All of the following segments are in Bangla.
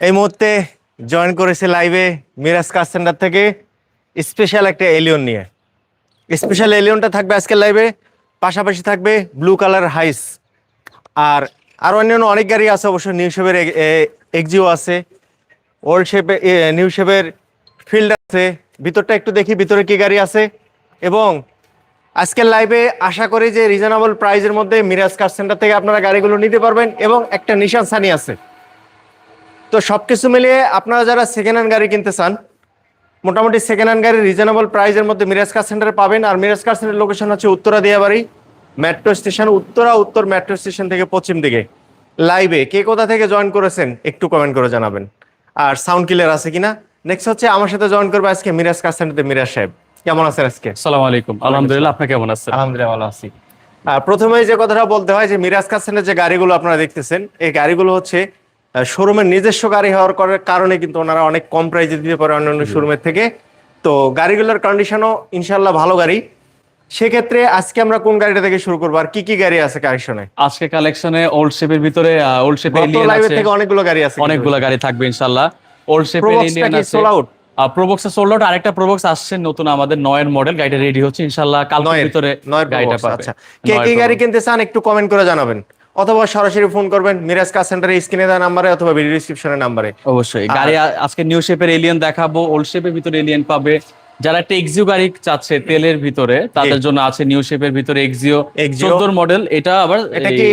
এই মুহূর্তে জয়েন করেছে লাইভে মিরাজ কার সেন্টার থেকে স্পেশাল একটা এলিয়ন নিয়ে। স্পেশাল এলিয়নটা থাকবে আজকের লাইভে পাশাপাশি থাকবে ব্লু কালার হাইস আর আর অন্যান্য অনেক গাড়ি আছে, অবশ্য নিউ শেপের এক্সিও আছে ওল্ড শেপে নিউ শেপের ফিল্ড আছে। ভিতরটা একটু দেখি, ভিতরে কি গাড়ি আছে। এবং আজকের লাইভে আশা করি যে রিজনেবল প্রাইজের মধ্যে মিরাজ কার সেন্টার থেকে আপনারা গাড়িগুলো নিতে পারবেন এবং একটা নিশান সানি আছে। তো সব কিছু মিলিয়ে আপনারা যারা সেকেন্ড হ্যান্ড গাড়ি কিনতে চান মোটামুটি সেকেন্ড হ্যান্ড গাড়ি রিজনেবল প্রাইসের মধ্যে মিরাজ কার সেন্টারে পাবেন। আর মিরাজ কার সেন্টার লোকেশন হচ্ছে উত্তরা দিয়াবাড়ি মেট্রো স্টেশন উত্তরা উত্তর মেট্রো স্টেশন থেকে পশ্চিম দিকে। লাইভে কে কোথা থেকে জয়েন করেছেন একটু কমেন্ট করে জানাবেন। আর সাউন্ড ক্লিয়ার আছে কিনা? নেক্সট হচ্ছে আমার সাথে জয়েন করবে আজকে মিরাজ কার সেন্টারে মিরাজ সাহেব। কেমন আছেন আজকে? সালাম আলাইকুম। আলহামদুলিল্লাহ আপনি কেমন আছেন? আলহামদুলিল্লাহ ভালো আছি। প্রথমেই যে কথাটা বলতে হয় যে মিরাজ কার কাসেনের যে গাড়িগুলো আপনারা দেখতেছেন এই গাড়িগুলো হচ্ছে শোরুমের নিজস্ব গাড়ি হওয়ার কারণে কিন্তু ওনারা অনেক কম প্রাইসে দিতে পারে অন্যান্য শোরুমের থেকে। তো গাড়িগুলোর কন্ডিশনও ইনশাল্লাহ ভালো গাড়ি। সেক্ষেত্রে আজকে আমরা কোন গাড়িটা থেকে শুরু করব আর কি কি গাড়ি আছে কালেকশনে আজকে কালেকশনে ওল্ড শেপের ভিতরে ওল্ড শেপের এলিয়ান আছে। থেকে অনেকগুলো গাড়ি আছে অনেকগুলো গাড়ি থাকবে ইনশাআল্লাহ। ওল্ড শেপের এলিয়ান আছে। sold out? প্রোবক্সে সোল্ড আউট আরেকটা প্রোবক্স আসছে নতুন আমাদের নয়ের মডেল গাড়িটা রেডি হচ্ছে। ইনশাআল্লাহ কালকের ভিতরে গাড়িটা পাবে। আচ্ছা। কে কি গাড়ি। কিনতে চান একটু কমেন্ট করে জানাবেন। অথবা সরাসরি ফোন করবেন মিরাজ কার সেন্টারে স্ক্রিনে দেওয়া নাম্বারে অথবা ভিডিও ডিসক্রিপশনের নাম্বারে অবশ্যই। গাড়ি আজকে নিউ শেপের এলিয়ান দেখাবো ওল্ড শেপের ভিতরে এলিয়ান পাবে। যারা একটা এক্সিও গাড়ি চাচ্ছে তেলের ভিতরে তাদের জন্য আছে নিউ শেপের ভিতরে এক্সিও। 14 মডেল এটা আবার এটা কি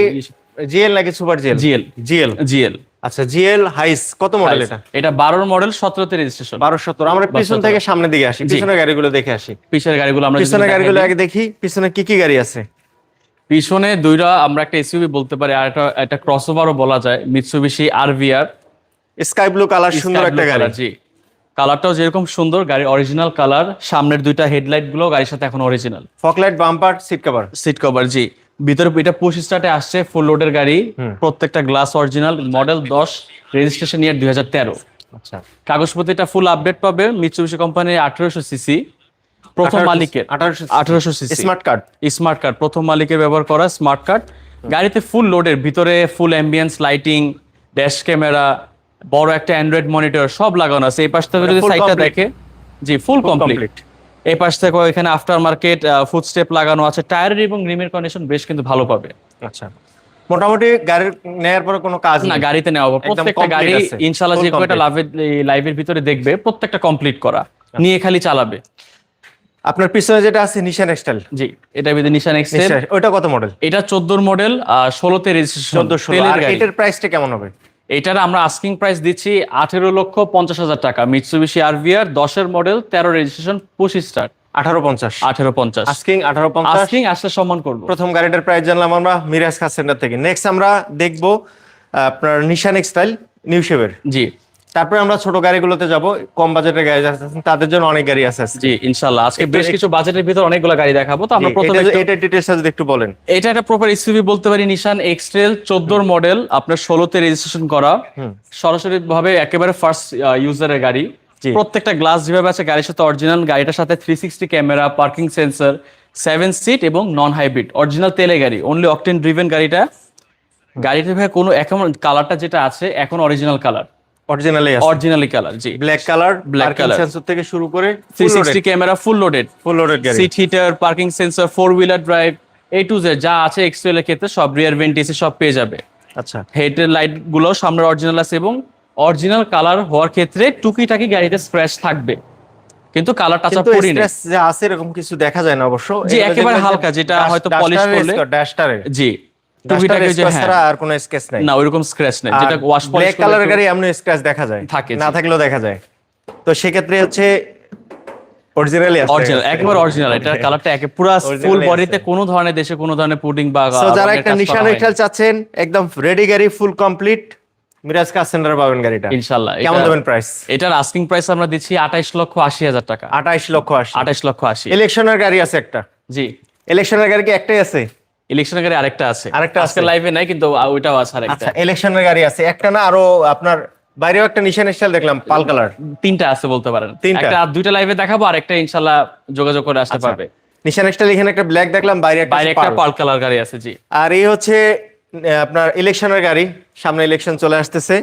জিএল নাকি super GL GL GL GL আচ্ছা জিএল হাইস কত মডেল এটা? এটা 12 মডেল 17 তে রেজিস্ট্রেশন বারো সত্তর আমরা পিছন থেকে সামনের দিকে আসি। পিছনের গাড়িগুলো দেখে আসি। পিছের গাড়িগুলো আমরা পিছনের গাড়িগুলো আগে দেখি। পিছনে কি কি গাড়ি আছে? পিছনে দুইটা আমরা একটা এসইউভি বলতে পারি আর একটা একটা ক্রসওভারও বলা যায় Mitsubishi RVR sky blue colour সুন্দর একটা গাড়ি। জি। কালারটাও যেরকম সুন্দর গাড়ির অরিজিনাল কালার সামনের দুইটা হেডলাইটগুলো গাড়ির সাথে এখন original foglight bumper seat cover seat cover জি। ভিতরে এটা পুশ স্টার্টে আসছে ফুল লোডের গাড়ি প্রত্যেকটা গ্লাস অরিজিনাল মডেল দশ রেজিস্ট্রেশন ইয়ার দুই হাজার তেরো। আচ্ছা। কাগজপত্রটা ফুল আপডেট পাবে মিৎসুবিশি কোম্পানির আঠারোশো সিসি প্রথম 1800 মালিকের। 1800 আঠারোশো স্মার্ট কার্ড। Smart card. প্রথম মালিকের ব্যবহার করা স্মার্ট কার্ড। গাড়িতে ফুল লোডের ভিতরে full ambience lighting dash camera বড় একটা অ্যান্ড্রয়েড মনিটর সব লাগানো আছে। এই পাশ থেকে যদি মানে সাইটটা দেখে জি ফুল কমপ্লিট এই পাশ থেকে এখানে আফটার মার্কেট ফুড স্টেপ লাগানো আছে। টায়ারের এবং রিমের কন্ডিশন বেশ কিন্তু ভালো পাবে। আচ্ছা। মোটামুটি গাড়ির নেয়ার পরে কোনো কাজ না গাড়িতে নেওয়া হবে। প্রত্যেকটা গাড়ি। ইনশাল্লাহ যে কয়টা লাইভের ভিতরে দেখবে প্রত্যেকটা কমপ্লিট করা। নিয়ে খালি চালাবে। আপনার পিছনে যেটা আছে নিশান এক্সটাইল জি এটা ভিতরে নিশান এক্সেল ওইটা কত মডেল এটা চোদ্দোর মডেল ষোলোতে রেজিস্ট্রেশন চোদ্দশো আর এটার প্রাইসটা কেমন হবে? এটার আমরা আস্কিং প্রাইস দিচ্ছি আঠেরো লক্ষ পঞ্চাশ হাজার টাকা। মিৎসুবিশি আরভিআর দশের মডেল তেরো রেজিস্ট্রেশন পঁচিশ স্টার আঠারো পঞ্চাশ। আঠেরো পঞ্চাশ। আস্কিং আঠারো পঞ্চাশ। আস্কিং আসলে সম্মান করব। প্রথম গাড়িটার প্রাইস জানলাম আমরা মিরাজ কার সেন্টার থেকে। নেক্সট আমরা দেখব আপনার নিশান এক্সটাইল নিউ শেপের জি। তারপরে আমরা ছোট গাড়িগুলোতে যাব কম বাজেটের গাড়ি আছেন, তাদের জন্য অনেক গাড়ি আছে জি ইনশাল্লাহ আজকে বেশ কিছু বাজেটের ভিতর অনেকগুলো গাড়ি দেখাবো। তো আমরা প্রথমে এটা- একটু- এটার একটু বলেন। এটা একটা প্রপার এসইউভি বলতে পারি নিশান এক্সট্রেল চোদ্দোর মডেল আপনার ষোলোতে রেজিস্ট্রেশন করা। সরাসরি ভাবে একেবারে ফার্স্ট ইউজারের গাড়ি। প্রত্যেকটা গ্লাস যেভাবে আছে গাড়ির সাথে অরিজিনাল গাড়িটার সাথে three sixty camera parking sensor seven seat এবং নন হাইব্রিড অরিজিনাল তেলে গাড়ি অনলি অকটেন ড্রিভেন গাড়িটা। গাড়িটা ভাই কোনো এখন কালারটা যেটা আছে এখন original colour originally originally colour জি। Black colour black colour sensor থেকে শুরু করে three sixty camera full loaded full loaded গাড়ি। Seat heater parking sensor four wheeler drive A to Z যা আছে এক্সেল এর ক্ষেত্রে সব রিয়ার ভেন্ট এসি সব পেয়ে যাবে। আচ্ছা। হেডের লাইটগুলো সামনের অরিজিনাল আছে এবং অরিজিনাল কালার হওয়ার ক্ষেত্রে টুকিটাকি গাড়িতে স্ক্র্যাচ থাকবে। কিন্তু কালার টাচ আপ করি না আছে এরকম কিছু দেখা যায় না অবশ্য। জি, একেবারে হালকা, যেটা হয়তো polish করলে- ডাস্টারে জি। যে হ্যাঁ। আর কোনো স্ক্র্যাচ নাই। না ওইরকম স্ক্র্যাচ নেই যেটা ওয়াশ পলিশ ব্ল্যাক কালারের গাড়ি এমন স্ক্র্যাচ দেখা যায়। থাকে, না থাকলেও দেখা যায়। তো সেক্ষেত্রে হচ্ছে অরিজিনালি অরিজিনাল একবার অরিজিনাল এটা কালারটা একে পুরো ফুল আছে। বডিতে কোনো ধরনের দেশে কোনো ধরনের পুডিং বা যারা একটা নিশান। চাচ্ছেন একদম রেডি গাড়ি full complete Miraj car centre পাবেন গাড়িটা। ইনশাল্লাহ কেমন দেবেন প্রাইস এটার আস্কিং প্রাইস আমরা দিচ্ছি আঠাইশ লক্ষ আশি হাজার টাকা। আঠাইশ লক্ষ আশি। আঠাইশ লক্ষ আশি। ইলেকশনের গাড়ি আছে একটা। জি। ইলেকশনের গাড়ি কি একটাই আছে? ইলেকশনের গাড়ি আরেকটা আছে। আরেকটা আজকে? লাইভে নাই কিন্তু ওইটাও আছে আরেকটা। আচ্ছা ইলেকশনের গাড়ি আছে। একটা না আরও আপনার বাইরেও একটা নিশান স্টাইল দেখলাম পাল কালার। তিনটা আছে বলতে পারেন। তিনটা? আর দুইটা লাইভে দেখাবো আর একটা ইনশাল্লাহ যোগাযোগ করে আসতে পারবে। নিশান স্টাইল এখানে একটা ব্ল্যাক দেখলাম বাইরে একটা বাইরে একটা। পাল। কালার গাড়ি আছে জি। আর এই হচ্ছে আপনার ইলেকশনের গাড়ি। সামনে ইলেকশন চলে আসতেছে।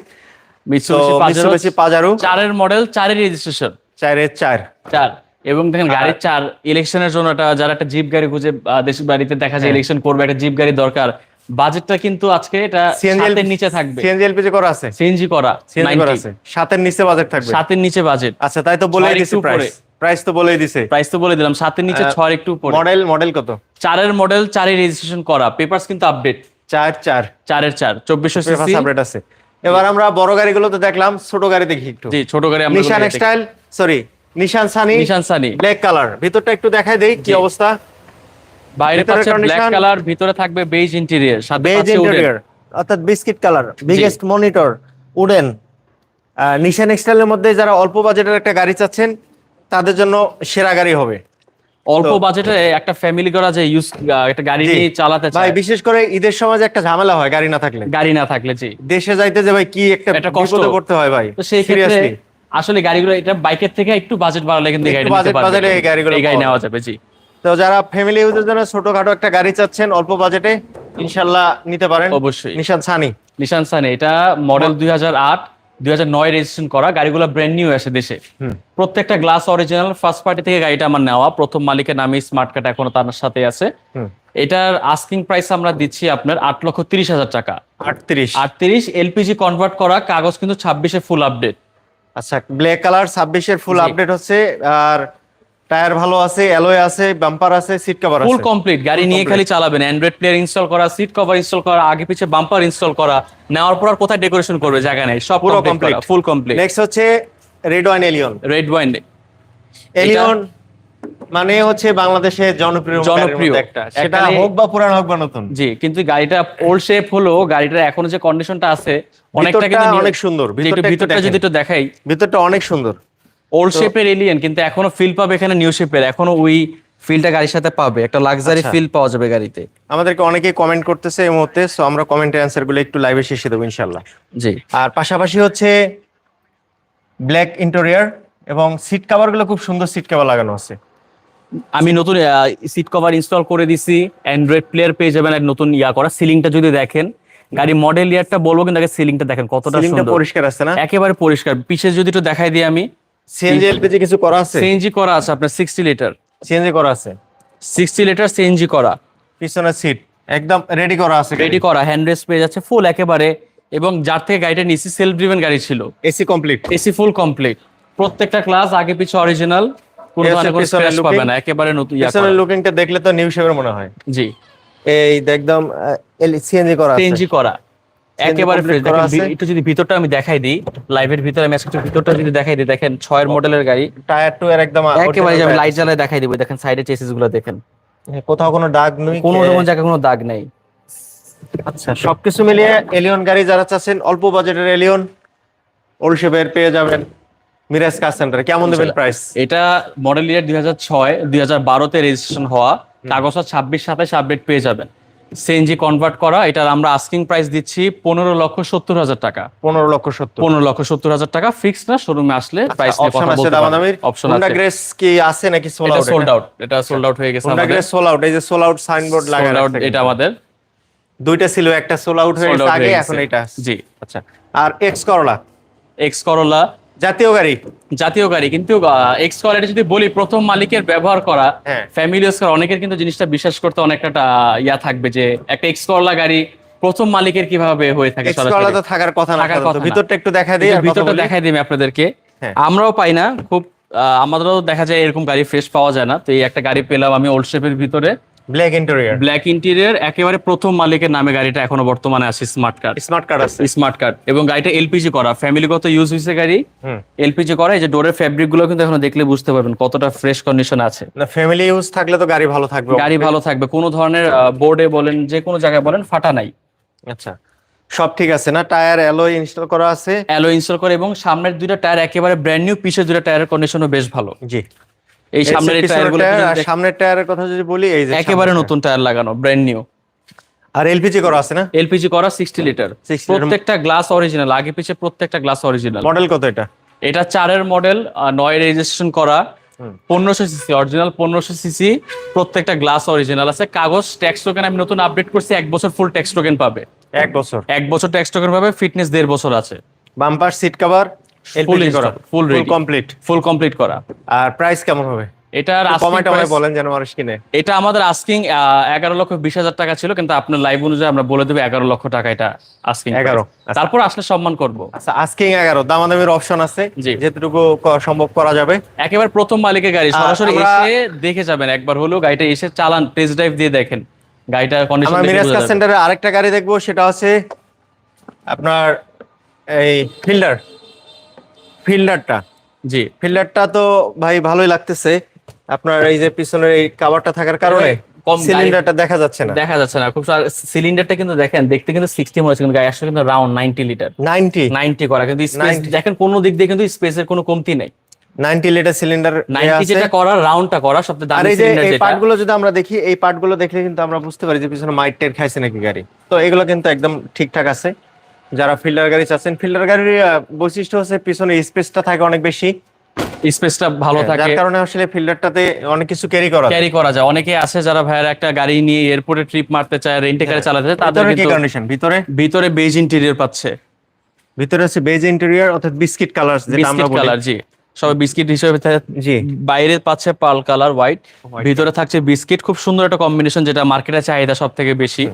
মিসুবিশি পাজারো চারের মডেল চারের রেজিস্ট্রেশন চারের চার। চার। এবং দেখেন গাড়ির চার ইলেকশনের জন্য একটা যারা একটা জিপ গাড়ি খুঁজে দেশের বাড়িতে দেখা যায় হ্যাঁ। ইলেকশন করবে একটা জিপ গাড়ি দরকার। বাজেটটা কিন্তু আজকে এটা সাতের নিচে থাকবে। সিএনজি এলপিজি করা আছে? সিএনজি করা সিএনজি করা আছে। সাতের নিচে বাজেট থাকবে। সাতের নিচে বাজেট আচ্ছা তাই তো বলেই ছয়ের দিছে প্রাইস প্রাইস তো বলেই দিছে। প্রাইস তো বলে দিলাম। সাতের নিচে ছয়ের একটু উপরে। মডেল মডেল কত? চারের মডেল চারের রেজিস্ট্রেশন করা। পেপারস কিন্তু আপডেট চার চার। চারের চার চব্বিশশো সিসি আপডেট আছে। এবার আমরা বড় গাড়িগুলো তো দেখলাম ছোট গাড়ি দেখি একটু। জি ছোট গাড়ি আমরা Nissan X Trail sorry Nissan Sunny Nissan Sunny. Black colour ভিতরটা একটু দেখাই দেই কি অবস্থা। বাইরে ভেতরের ব্ল্যাক কালার ভিতরে থাকবে বেজ ইন্টেরিয়র সাথে বেজ ইন্টেরিয়র অর্থাৎ biscuit colour biggest monitor wooden Nissan এক্সটাইলের মধ্যে যারা অল্প বাজেটের একটা গাড়ি চাচ্ছেন তাদের জন্য সেরা গাড়ি হবে। অল্প বাজেটে একটা ফ্যামিলি করা যে ইউজ একটা গাড়ি নিয়ে চালাতে ভাই চায়। বিশেষ করে ঈদের সময় যে একটা ঝামেলা হয় গাড়ি না থাকলে। গাড়ি না থাকলে জি। দেশে যাইতে যে ভাই কি একটা। বিপদে পড়তে হয় ভাই তো সেই ক্ষেত্রে। আসলে গাড়িগুলো এটা বাইকের থেকে একটু বাজেট বাড়ালে কিন্তু budget এ এই গাড়িগুলো এই গাড়ি নেওয়া যাবে। জি। তো যারা ফ্যামিলি ইউজের জন্য ছোটখাটো একটা গাড়ি চাচ্ছেন অল্প বাজেটে ইনশাল্লাহ নিতে পারেন। অবশ্যই। নিশান সানি। নিশান সানি এটা মডেল দুই হাজার আট দুই হাজার নয় রেজিস্ট্রেশন করা। গাড়িগুলো ব্র্যান্ড নিউ আসে দেশে। প্রত্যেকটা গ্লাস অরিজিনাল ফার্স্ট পার্টি থেকে গাড়িটা আমার নেওয়া। প্রথম মালিকের নামে স্মার্ট কার্ড এখনও তার সাথে আছে। এটার আস্কিং প্রাইস আমরা দিচ্ছি আপনার আট লক্ষ তিরিশ হাজার টাকা। আটত্রিশ। আটত্রিশ এলপিজি কনভার্ট করা কাগজ কিন্তু ছাব্বিশে ফুল আপডেট আচ্ছা ব্ল্যাক কালার ছাব্বিশের ফুল আপডেট হচ্ছে আর টায়ার ভালো আছে অ্যালয় আছে বাম্পার আছে সিট কভার ফুল কমপ্লিট গাড়ি নিয়ে খালি চালাবেন অ্যান্ড্রয়েড প্লেয়ার ইনস্টল করা সিট কভার ইনস্টল করা আগে পিছে বাম্পার ইনস্টল করা নেওয়ার পর আর কোথায় ডেকোরেশন করবে জায়গা নেই সব পুরো কমপ্লিট ফুল কমপ্লিট নেক্সট হচ্ছে red wine Allion red wine Allion মানে হচ্ছে বাংলাদেশে জনপ্রিয় জনপ্রিয়। একটা। সেটা হোক বা পুরান হোক বা নতুন। জি কিন্তু গাড়িটা ওল্ড শেপ হলো গাড়িটার এখনও যে কন্ডিশনটা আছে অনেকটা কিন্তু অনেক সুন্দর। ভিতরটা যদি একটু দেখাই। ভিতরটা অনেক সুন্দর। ওল্ড শেপের এলিয়েন কিন্তু এখনও ফিল পাবে এখানে নিউ শেপের এখনও ওই ফিলটা গাড়ির সাথে পাবে। একটা লাক্সারি আচ্ছা। ফিল পাওয়া যাবে গাড়িতে। আমাদেরকে অনেকেই কমেন্ট করতেছে এই মুহূর্তে সো আমরা কমেন্টের অ্যান্সারগুলো একটু লাইভে শেষে দেবো ইনশাল্লাহ জি। আর পাশাপাশি হচ্ছে ব্ল্যাক ইন্টেরিয়র এবং সিট কভারগুলো খুব সুন্দর সিট কভার লাগানো আছে। আমি নতুন সিট কভার ইনস্টল করে দিছি। অ্যান্ড্রয়েড প্লেয়ার পেয়ে যাবেন এক নতুন ইয়া করা। সিলিংটা যদি দেখেন গাড়ি মডেল ইয়ারটা বলব কিন্তু আগে সিলিংটা দেখেন কতটা সুন্দর। পরিষ্কার আছে না? একেবারে পরিষ্কার। পিছে যদি একটু দেখাই দিই আমি। সিএনজি এলপিজি কিছু করা আছে? সিএনজি করা আছে আপনার সিক্সটি লিটার সিএনজি করা আছে? সিক্সটি লিটার সিএনজি করা। পিছনের সিট একদম রেডি করা আছে রেডি করা হ্যান্ড রেস্ট পেয়ে যাচ্ছে ফুল একেবারে। এবং যার থেকে গাড়িটা নিচ্ছি সেলফ ড্রিভেন গাড়ি ছিল। AC complete AC full complete প্রত্যেকটা ক্লাস আগে পিছে অরিজিনাল কোনো এই হচ্ছে ধরনের কোনো পিছনের স্ক্র্যাচ looking। পাবে না একেবারে নতুন ইয়া লুকিংটা দেখলে তো নিউ শেপের মনে হয়। জি। এই একদম সিএনজি করা সিএনজি করা। একেবারে ফ্রেশ দেখেন একটু যদি ভিতরটা আমি দেখাই দিই লাইভের ভিতরে আমি একটু ভিতরটা যদি দেখাই দিই দেখেন ছয়ের মডেলের গাড়ি। টায়ার টু এর একদম একেবারে আমি লাইট জ্বালায় দেখাই দিব দেখেন সাইডে চেসিসগুলো দেখেন। কোথাও কোনো দাগ নেই কোনো রকম জায়গায় কোনো দাগ নেই। আচ্ছা সবকিছু মিলিয়ে এলিয়ন গাড়ি যারা চাচ্ছেন অল্প বাজেটের এলিয়ন ওল্ড শেপের পেয়ে যাবেন। মিরাজ কার সেন্টার কেমন দেবেন প্রাইস এটা মডেল ইয়ার দুই হাজার ছয় দুই হাজার বারোতে রেজিস্ট্রেশন হওয়া। কাগজটা ছাব্বিশ সাতাশ আপডেট পেয়ে যাবেন। সিএনজি কনভার্ট করা এটার আমরা আস্কিং প্রাইস দিচ্ছি পনেরো লক্ষ সত্তর হাজার টাকা। পনেরো লক্ষ সত্তর। পনেরো লক্ষ সত্তর হাজার টাকা ফিক্স না শোরুমে আসলে প্রাইস অপশন আছে দামাদামির। অপশন আছে। গ্রেস কি আছে নাকি সোল আউট সোল্ড আউট এটা সোল্ড আউট হয়ে গেছে আমাদের। গ্রেস সোল আউট এই যে সোল আউট সাইনবোর্ড লাগানো আউট এটা আমাদের। দুইটা ছিল একটা সোল আউট হয়ে গেছে আগে এখন এটা জি আচ্ছা। আর এক্স করলা এক্স করোলা জাতীয় গাড়ি জাতীয় গাড়ি কিন্তু এক্স কোয়ালিটি যদি বলি প্রথম মালিকের ব্যবহার করা। ফ্যামিলি ইউজ করা অনেকের কিন্তু জিনিসটা বিশ্বাস করতে অনেকটা ইয়া থাকবে যে একটা এক্স করলা গাড়ি প্রথম মালিকের কীভাবে হয়ে থাকে তো থাকার কথা না। ভিতরটা একটু দেখা দিই ভিতরটা দেখাই দিই আপনাদেরকে হ্যাঁ। আমরাও পাই না খুব আহ, আমাদেরও দেখা যায় এরকম গাড়ি ফ্রেশ পাওয়া যায় না তো এই একটা গাড়ি পেলাম আমি ওল্ড শেপের ভিতরে ব্ল্যাক ইন্টেরিয়র ব্ল্যাক ইন্টেরিয়র একেবারে প্রথম মালিকের নামে গাড়িটা এখনও বর্তমানে আছে স্মার্ট কার্ড স্মার্ট কার্ড আছে। স্মার্ট কার্ড এবং গাড়িটা এলপিজি করা। ফ্যামিলিগত ইউজ হয়েছে গাড়ি। এলপিজি করা। এই যে ডোরের ফ্যাব্রিকগুলো কিন্তু এখন দেখলে বুঝতে পারবেন কতটা ফ্রেশ কন্ডিশন আছে। না ফ্যামিলি ইউজ থাকলে তো গাড়ি ভালো থাকবে গাড়ি ভালো থাকবে। কোনো ধরনের বোর্ডে বলেন যে কোনো জায়গায় বলেন ফাটা নাই। আচ্ছা সব ঠিক আছে না? টায়ার অ্যালয় ইনস্টল করা আছে। অ্যালো ইনস্টল করে এবং সামনের দুইটা টায়ার একেবারে ব্র্যান্ড নিউ পিছের দুইটা টায়ারের কন্ডিশনও বেশ ভালো। জি। এই সামনের এই পিছনের টায়ারগুলো টায়ার আর সামনের টায়ারের কথা যদি বলি এই যে একেবারে নতুন টায়ার। লাগানো ব্র্যান্ড নিউ আর এলপিজি করা আছে না? এলপিজি করা সিক্সটি লিটার প্রত্যেকটা গ্লাস অরিজিনাল আগে পিছে প্রত্যেকটা গ্লাস অরিজিনাল মডেল কত এটা? এটা চারের মডেল নয় রেজিস্ট্রেশন করা। পনেরোশো সিসি অরিজিনাল পনেরোশো সিসি প্রত্যেকটা গ্লাস অরিজিনাল আছে। কাগজ ট্যাক্স টোকেন আমি নতুন আপডেট করছি এক বছর ফুল ট্যাক্স টোকেন পাবে। এক বছর। এক বছর ট্যাক্স টোকেন পাবে ফিটনেস দেড় বছর আছে। বাম্পার সিট কভার ফুল করা ফুল কমপ্লিট ফুল কমপ্লিট করা। আর প্রাইস কেমন হবে? এটার বলেন যেন মানুষ কিনে। এটা আমাদের আস্কিং এগারো লক্ষ বিশ হাজার টাকা ছিল কিন্তু আপনার লাইভ অনুযায়ী আমরা বলে দেবো এগারো লক্ষ টাকা এটা আস্কিং 11 আচ্ছা। তারপর আসলে সম্মান করব। আচ্ছা আজকে এগারো। দামাদামির অপশন আছে। যেটুকু সম্ভব করা যাবে। একেবারে প্রথম মালিকের গাড়ি। সরাসরি এসে দেখে যাবেন একবার হলেও গাড়িটা এসে চালান টেস্ট ড্রাইভ দিয়ে দেখেন। গাড়িটা কন্ডিশন আমরা মিরাজ কার সেন্টারে আরেকটা গাড়ি দেখব সেটা হচ্ছে আপনার এই ফিল্ডার ফিল্ডারটা? জি। ফিল্ডারটা তো ভাই ভালোই লাগতেছে। আপনার এই যে পিছনের এই কাভারটা থাকার কারণে কম সিলিন্ডারটা দেখা যাচ্ছে না। দেখা যাচ্ছে না। খুব সিলিন্ডারটা কিন্তু দেখেন দেখতে কিন্তু সিক্সটি হচ্ছে কিন্তু আসলে কিন্তু round ninety litre ninety ninety করা কিন্তু স্পেস দেখেন কোনো দিক দিয়ে কিন্তু স্পেসের কোনো কমতি নেই। নাইনটি লিটার সিলিন্ডার নাইনটি যেটা করা রাউন্ডটা করা সবচেয়ে দামি এই যে এই পার্টগুলো যদি আমরা দেখি এই পার্টগুলো দেখলে কিন্তু আমরা বুঝতে পারি যে পিছনে মাইট টের খাইছে নাকি গাড়ি। তো এগুলো কিন্তু একদম ঠিকঠাক আছে। যারা ফিল্ডার গাড়ি চাচ্ছেন ফিল্ডার গাড়ির বৈশিষ্ট্য হচ্ছে পিছনে স্পেসটা থাকে অনেক বেশি। স্পেসটা ভালো হ্যাঁ, থাকে। যার কারণে আসলে ফিল্ডারটাতে অনেক কিছু ক্যারি করা যায়। ক্যারি করা যায়। অনেকে আছে যারা ভাইয়ের একটা গাড়ি নিয়ে এয়ারপোর্টে ট্রিপ মারতে চায় রেন্টে কারে চালাতে চায় তাদের কি কন্ডিশন ভিতরে? ভিতরে বেজ ইন্টেরিয়র পাচ্ছে। ভিতরে আছে বেজ ইন্টেরিয়র অর্থাৎ বিস্কিট কালার যেটা আমরা বিস্কিট বলি। কালার জি। সবাই বিস্কিট হিসেবে জি। বাইরে পাচ্ছে পাল কালার হোয়াইট ভিতরে থাকছে বিস্কিট খুব সুন্দর একটা কম্বিনেশন যেটা মার্কেটে চাহিদা সব থেকে বেশি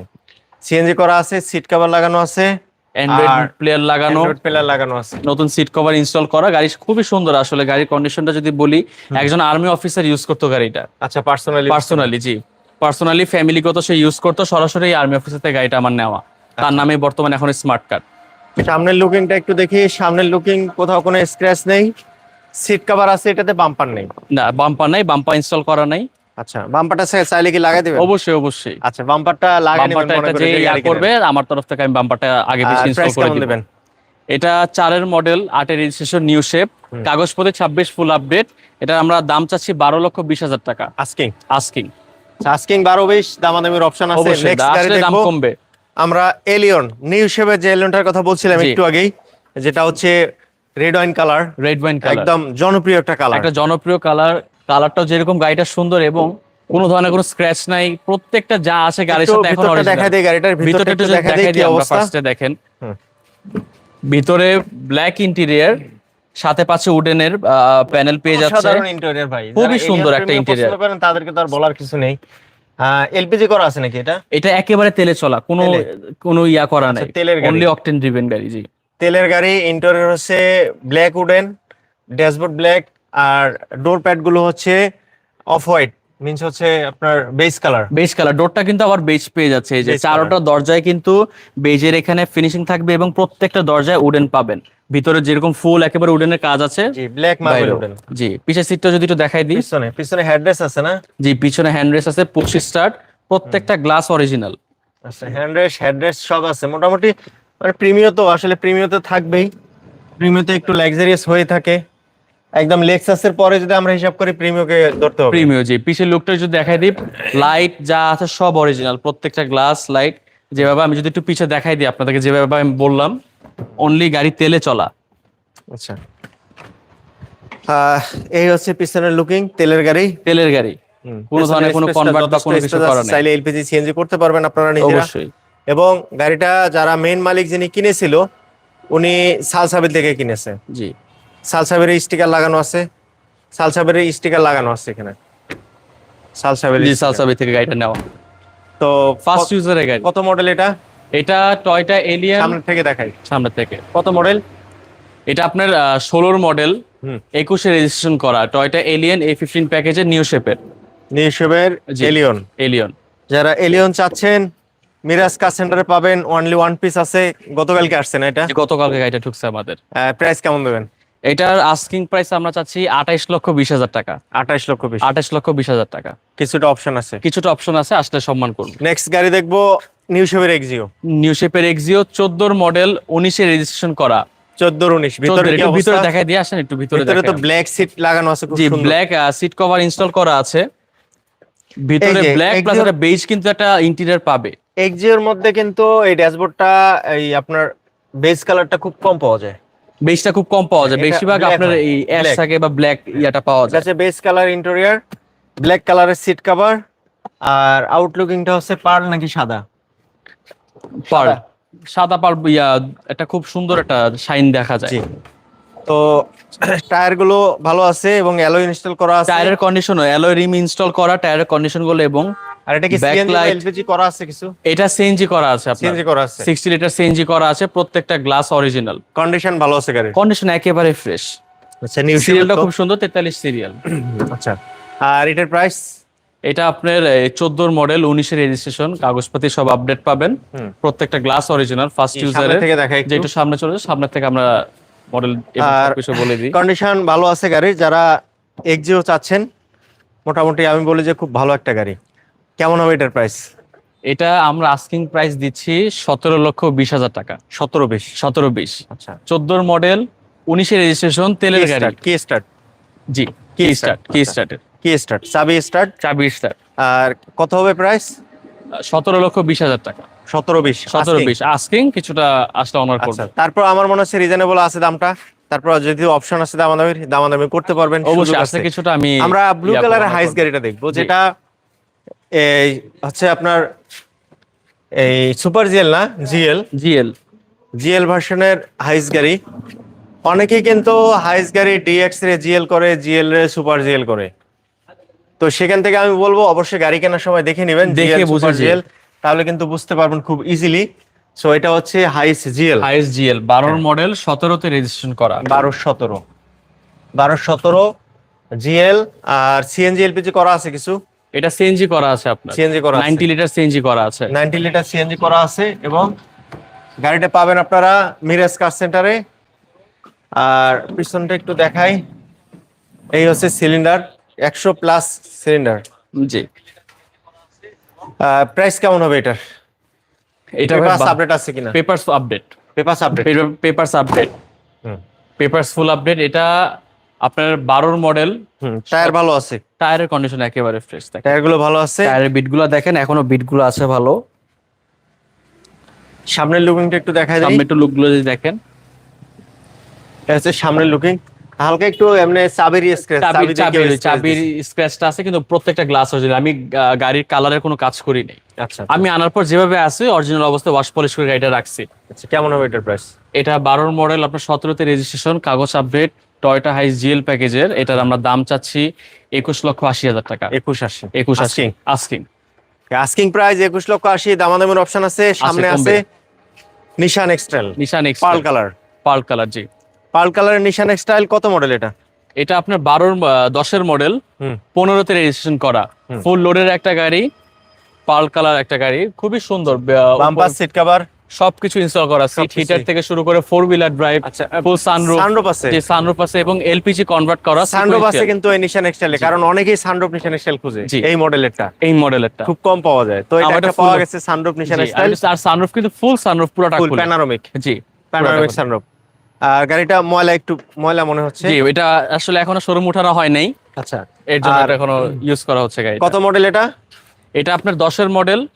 সিএনজি করা আছে সিট কভার লাগানো আছে। অ্যান্ড্রয়েড প্লেয়ার লাগানো। প্লেয়ার লাগানো আছে। নতুন সিট কভার ইনস্টল করা। গাড়ি খুবই সুন্দর আসলে গাড়ির কন্ডিশনটা যদি বলি একজন আর্মি অফিসার ইউজ করতো গাড়িটা। আচ্ছা পার্সোনালি পার্সোনালি জি। পার্সোনালি ফ্যামিলিগত সে ইউজ করতো সরাসরি আর্মি অফিসার থেকে গাড়িটা আমার নেওয়া। তার নামে বর্তমানে এখন স্মার্ট কার্ড সামনের লুকিংটা একটু দেখি। সামনের লুকিং কোথাও কোনো স্ক্র্যাচ নেই। সিট কভার আছে এটাতে বাম্পার নেই। না বাম্পার নাই বাম্পার ইনস্টল করা নাই। আচ্ছা বাম্পারটা চাইলে কি লাগাই দেবেন? অবশ্যই অবশ্যই। আচ্ছা বাম্পারটা লাগাই নেবেন মনে করে যে ইয়া করবে আমার তরফ থেকে আমি বাম্পারটা আগে বেশি ইনস্টল করে দেবেন? এটা চারের মডেল আটের রেজিস্ট্রেশন নিউ শেপ কাগজপত্রে ছাব্বিশ ফুল আপডেট এটা আমরা দাম চাচ্ছি বারো লক্ষ বিশ হাজার টাকা। আস্কিং আস্কিং আস্কিং বারো বিশ দামাদামির অপশন আছে। নেক্সট দাম কমবে। আমরা এলিয়ন নিউ শেপের যে এলিয়নটার কথা বলছিলাম একটু আগেই যেটা হচ্ছে red wine colour red wine colour একদম জনপ্রিয় একটা কালার একটা জনপ্রিয় কালার কালারটাও যেরকম গাড়িটা সুন্দর এবং কোনো ধরনের কোনো স্ক্র্যাচ নাই প্রত্যেকটা যা আছে গাড়ির সাথে এখন দেখা দেয় গাড়িটার ভিতরটা ভিতরটা একটু একটু দেখা দেয় আমরা ফার্স্টে দেখেন। ভিতরে ব্ল্যাক ইন্টেরিয়র সাথে পাচ্ছে উডেনের প্যানেল পেয়ে যাচ্ছে। ভাই। খুবই সুন্দর একটা করেন তাদেরকে তো আর বলার কিছু নেই। এলপিজি করা আছে নাকি এটা? এটা একেবারে তেলে চলা কোনো? কোনো ইয়া করা নাই। আচ্ছা, তেলের গাড়ি। অনলি অকটেন ড্রিভেন গাড়ি জি। তেলের গাড়ি ইন্টেরিয়র হচ্ছে ব্ল্যাক উডেন ড্যাশবোর্ড ব্ল্যাক আর ডোর প্যাডগুলো হচ্ছে অফ হোয়াইট মিন্স হচ্ছে আপনার বেস কালার বেজ কালার ডোরটা কিন্তু আবার বেজ পেয়ে যাচ্ছে। এই যে Beige চারোটা দরজায় কিন্তু বেজের এখানে ফিনিশিং থাকবে এবং প্রত্যেকটা দরজায় উডেন পাবেন। ভিতরে যেরকম ফুল একেবারে উডেনের কাজ আছে জি ব্ল্যাক মার্বেল বাইরেও। উডেন জি পিছের সিটটা যদি একটু দেখাই দিই। পিছনে পিছনে হেডরেস্ট আছে না? জি পিছনে হ্যান্ড রেস আছে পুশ স্টার্ট প্রত্যেকটা গ্লাস অরিজিনাল আচ্ছা হ্যান্ডরেস্ট হেডরেস্ট সব আছে। মোটামুটি মানে প্রিমিয় তো আসলে প্রিমিয় তো থাকবেই। প্রিমিয়তে একটু লাক্সারিয়াস হয়ে থাকে। একদম লেক্সাসের পরে যদি আমরা হিসাব করি প্রিমিয়কে ধরতে হবে। প্রিমিয় জি পিছের লুকটা যদি দেখাই দিই লাইট যা আছে সব অরিজিনাল প্রত্যেকটা গ্লাস লাইট যেভাবে আমি যদি একটু পিছে দেখাই দিই আপনাদেরকে যেভাবে আমি বললাম অনলি গাড়ি তেলে চলা। আচ্ছা। এই হচ্ছে পিছনের লুকিং তেলের গাড়ি। তেলের গাড়ি। কোনো ধরনের কোনো space টা convert বা কোনো কিছু করা নেই। চাইলে এলপিজি সিএনজি করতে পারবেন আপনারা নিজেরা। অবশ্যই। এবং গাড়িটা যারা মেইন মালিক যিনি কিনেছিল উনি সালসাবির থেকে কিনেছে। জি। সালসাবির স্টিকার লাগানো আছে। সালসাবির স্টিকার লাগানো আছে এখানে। সালসাবির জি সালসাবি থেকে গাড়িটা নেওয়া তো ফার্স্ট ইউজারের গাড়ি। কত মডেল এটা? এটা টয়টা এলিয়ান। সামনে থেকে দেখাই। সামনে থেকে। কত মডেল এটা আপনার ষোলোর মডেল একুশে রেজিস্ট্রেশন করা। টয়টা এলিয়ান এ ফিফটিন প্যাকেজের নিউ শেপের নিউশেবের জি। এলিয়ন এলিয়ন যারা এলিয়ন চাচ্ছেন মিরাজ কার সেন্টারে পাবেন। অনলি ওয়ান পিস আছে। গতকালকে আসছে না এটা? গতকালকে গাড়িটা ঢুকছে আমাদের। প্রাইস কেমন দেবেন? এটার আস্কিং প্রাইস আমরা চাচ্ছি আঠাইশ লক্ষ বিশ হাজার টাকা। আঠাশ লক্ষ বিশ। আঠাইশ লক্ষ বিশ হাজার টাকা। কিছুটা অপশন আছে। কিছুটা অপশন আছে আসলে সম্মান করুন নেক্সট গাড়ি দেখব নিউশেবের এক্সিও নিউ শেপের এক্সিও চোদ্দোর মডেল উনিশে রেজিস্ট্রেশন করা। চোদ্দ উনিশ ভিতরে চোদ্দোর ভিতরে দেখাই দিয়ে আসেন একটু ভিতরে ভিতরে তো ব্ল্যাক সিট লাগানো আছে জি ব্ল্যাক সিট কভার ইনস্টল করা আছে। ভিতরে ব্ল্যাক প্লাস একটা বেজ কিন্তু একটা ইন্টেরিয়র পাবে। এক্সিওর মধ্যে কিন্তু এই ড্যাশবোর্ডটা এই আপনার বেস কালারটা খুব কম পাওয়া যায়। বেজটা খুব কম পাওয়া যায়। বেশিরভাগ আপনার এই অ্যাশ থাকে বা ব্ল্যাক ইয়াটা পাওয়া যায়। আচ্ছা বেস কালার ইন্টেরিয়র ব্ল্যাক কালারের সিট কভার আর আউটলুকিংটা হচ্ছে পার্ল নাকি সাদা? পার্ল সাদা। পার্ল ইয়া এটা খুব সুন্দর একটা শাইন দেখা যায়। তো টায়ারগুলো ভালো আছে এবং অ্যালয় ইনস্টল করা আছে। টায়ারের কন্ডিশন অ্যালয় রিম ইনস্টল করা টায়ারের কন্ডিশনগুলো এবং আর এটা কি সিএনজি এলপিজি করা আছে কিছু? এটা সিএনজি করা আছে আপনার। সিএনজি করা আছে। সিক্সটি লিটার সিএনজি করা আছে প্রত্যেকটা গ্লাস অরিজিনাল কন্ডিশন ভালো আছে গাড়ির। কন্ডিশন একেবারে ফ্রেশ আচ্ছা নিউ সিরিয়ালটা খুব সুন্দর তেতাল্লিশ সিরিয়াল আচ্ছা আর এটার প্রাইস এটা আপনার চোদ্দোর মডেল উনিশের রেজিস্ট্রেশন কাগজপাতি সব আপডেট পাবেন। হুম। প্রত্যেকটা গ্লাস অরিজিনাল ফার্স্ট ইউজার থেকে দেখাই যে সামনে চলে সামনে থেকে আমরা মডেল আর বলে দিই। কন্ডিশন ভালো আছে গাড়ির যারা এক্সিও চাচ্ছেন মোটামুটি আমি বলি যে খুব ভালো একটা গাড়ি। কেমন হবে এটার প্রাইস এটা আমরা আস্কিং প্রাইস দিচ্ছি সতেরো লক্ষ বিশ হাজার টাকা। সতেরো বিশ। সতেরো বিশ। আচ্ছা। চোদ্দোর মডেল উনিশের রেজিস্ট্রেশন তেলের গাড়ি। কি স্টার্ট জি কি স্টার্ট কি। স্টার্টের কি স্টার্ট চাবি স্টার্ট চাবি স্টার্ট আর কত হবে প্রাইস সতেরো লক্ষ বিশ হাজার টাকা। সতেরো বিশ সতেরো বিশ আস্কিং কিছুটা আসলে অনার আচ্ছা তারপর আমার মনে হচ্ছে রিজনেবল আছে দামটা। তারপর যদি অপশন আছে দামাদামি দামাদামি করতে পারবেন অবশ্যই আছে। কিছুটা আমি আমরা ব্লু কালারের হাইস গাড়িটা দেখব যেটা এই হচ্ছে আপনার এই সুপার জিএল না জিএল জিএল জিএল ভার্সনের হাইস গাড়ি। অনেকেই কিন্তু হাইস গাড়ি ডিএক্স রে জিএল করে জিএল রে সুপার জিএল করে। তো সেখান থেকে আমি বলব অবশ্যই গাড়ি কেনার সময় দেখে নেবেন দেখে বুঝে জিএল তাহলে কিন্তু বুঝতে পারবেন খুব ইজিলি সো এটা হচ্ছে হাইস জিএল হাইস জিএল বারোর হ্যাঁ। মডেল সতেরোতে রেজিস্ট্রেশন করা। বারো সতেরো। বারো সতেরো জিএল আর সিএনজি এলপিজি করা আছে কিছু? এটা সিএনজি করা আছে আপনার। সিএনজি করা আছে। নাইনটি লিটার সিএনজি করা আছে। নাইনটি লিটার সিএনজি করা আছে এবং গাড়িটা পাবেন আপনারা মিরাজ কার সেন্টারে আর পিছনটা একটু দেখাই। এই হচ্ছে সিলিন্ডার একশো প্লাস সিলিন্ডার জি। প্রাইস কেমন হবে এটার? এটা পেপারস আপডেট আছে কিনা? Papers update papers update papers update papers full update এটা আপনার বারোর মডেল হুম টায়ার ভালো আছে। টায়ারের কন্ডিশন একেবারে ফ্রেশ থাকে টায়ারগুলো ভালো আছে। টায়ারের বিটগুলো দেখেন এখনও বিটগুলো আছে ভালো। সামনের লুকিংটা একটু দেখাই দিই। সামনে একটু লুকগুলো যদি দেখেন। এটা হচ্ছে সামনের লুকিং হালকা একটু এমনি চাবির স্ক্র্যাচ চাবির চাবির স্ক্র্যাচটা আছে কিন্তু প্রত্যেকটা গ্লাস অরিজিনাল আমি গাড়ির কালারের কোনো কাজ করি নাই। আচ্ছা আমি আনার পর যেভাবে আছে অরিজিনাল অবস্থায় ওয়াশ পলিশ করে গাড়িটা রাখছি। আচ্ছা কেমন হবে এটার প্রাইস এটা বারোর মডেল আপনার সতেরোতে রেজিস্ট্রেশন কাগজ আপডেট টয়টা হাইস জিএল প্যাকেজের এটার আমরা দাম চাচ্ছি একুশ লক্ষ আশি হাজার টাকা। একুশ আশি। একুশ আশি। আস্কিং আস্কিং প্রাইস একুশ লক্ষ আশি দামাদামের অপশন আছে সামনে আছে Nissan X Trail Nissan pearl এক্সপাল colour pearl colour জি। পার্ল কালারের নিশান এক্সটাইল কত মডেল এটা? এটা আপনার বারোর দশের মডেল পনেরোতে রেজিস্ট্রেশন করা। ফুল লোডের একটা গাড়ি পার্ল কালার একটা গাড়ি খুবই সুন্দর বাম্পার সিট কভার সবকিছু ইনস্টল করা সিট। হিটার থেকে শুরু করে four wheeler drive full sunroof sunroof আছে। যে সানরুফ আছে এবং এলপিজি কনভার্ট করা সানরুফ আছে কিন্তু এই নিশান এক্সটাইলে কারণ অনেকেই সানরুফ নিশান এক্সটাইল খুঁজে। এই মডেলেরটা এই মডেলেরটা খুব কম পাওয়া যায়। তো এটা একটা পাওয়া গেছে সানরুফ নিশান জি, এক্সটাইল আর- সানরুফ কিন্তু ফুল সানরুফ পুরোটা ফুল প্যানোরামিক জি প্যানোরামিক সানরুফ আর গাড়িটা ময়লা একটু ময়লা মনে হচ্ছে। জি এটা আসলে এখনও শোরুম উঠানো হয় নাই। আচ্ছা। এর জন্য আর- এখনও ইউজ করা হচ্ছে গাড়ি কত মডেল এটা? এটা আপনার দশের মডেল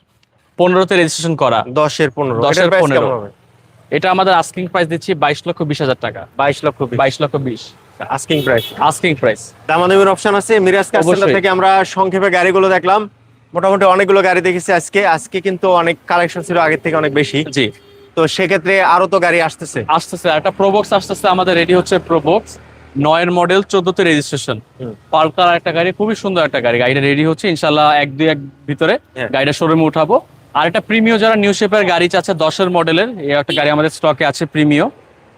পনেরোতে রেজিস্ট্রেশন করা। দশের পনেরো। দশের পনেরো। এটা আমাদের আস্কিং প্রাইস দিচ্ছি বাইশ লক্ষ বিশ হাজার টাকা। বাইশ লক্ষ বাইশ লক্ষ বিশ। আস্কিং প্রাইস আস্কিং প্রাইস দামাদামির অপশন আছে। মিরাজ কার সেন্টার থেকে আমরা সংক্ষেপে গাড়িগুলো দেখলাম। মোটামুটি অনেকগুলো গাড়ি দেখেছি আজকে। আজকে কিন্তু অনেক কালেকশন ছিল আগের থেকে অনেক বেশি। জি। তো সেক্ষেত্রে আরও তো গাড়ি আসতেছে। আসতেছে একটা প্রোবক্স আসতেছে আমাদের রেডি হচ্ছে প্রোবক্স নয়ের মডেল চোদ্দতে রেজিস্ট্রেশন হুম। পাল কালার একটা গাড়ি খুবই সুন্দর একটা গাড়ি। গাড়িটা রেডি হচ্ছে ইনশাল্লাহ এক দুই এক ভিতরে হ্যাঁ। গাড়িটা শোরুমে উঠাবো। আর একটা প্রিমিও যারা নিউ শেপের গাড়ি চাচ্ছে দশের মডেলের এই একটা গাড়ি আমাদের স্টকে আছে প্রিমিও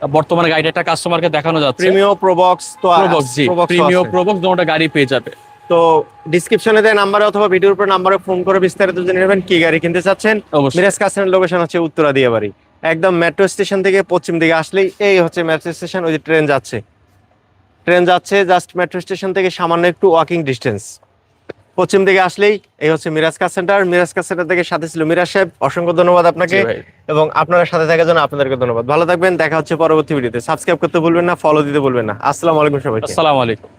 বর্তমানে গাড়িটা একটা কাস্টমারকে দেখানো যাচ্ছে। প্রিমিও প্রোবক্স তো প্রোবক্স জি। প্রিমিও প্রোবক্স দুটো গাড়ি পেয়ে যাবে। তো ডিসক্রিপশনে দেয় নাম্বারে অথবা ভিডিওর উপর নাম্বারে ফোন করে বিস্তারিত জেনে নেবেন কি গাড়ি কিনতে চাচ্ছেন। মিরাজ কাসের লোকেশন হচ্ছে উত্তরা দিয়ে বাড়ি একদম মেট্রো স্টেশন থেকে পশ্চিম দিকে আসলেই এই হচ্ছে মেট্রো স্টেশন ওই যে ট্রেন যাচ্ছে। ট্রেন যাচ্ছে জাস্ট মেট্রো স্টেশন থেকে সামান্য একটু ওয়াকিং ডিস্টেন্স পশ্চিম দিকে আসলেই এই হচ্ছে Miraj car centre Miraj car centre থেকে সাথে ছিল মিরাজ সাহেব। অসংখ্য ধন্যবাদ আপনাকে। এবং আপনারা সাথে থাকার জন্য আপনাদেরকে ধন্যবাদ। ভালো থাকবেন দেখা হচ্ছে পরবর্তী ভিডিওতে সাবস্ক্রাইব করতে ভুলবেন না ফলো দিতে ভুলবেন না। আসসালামু আলাইকুম সবাইকে। আসসালামু আলাইকুম।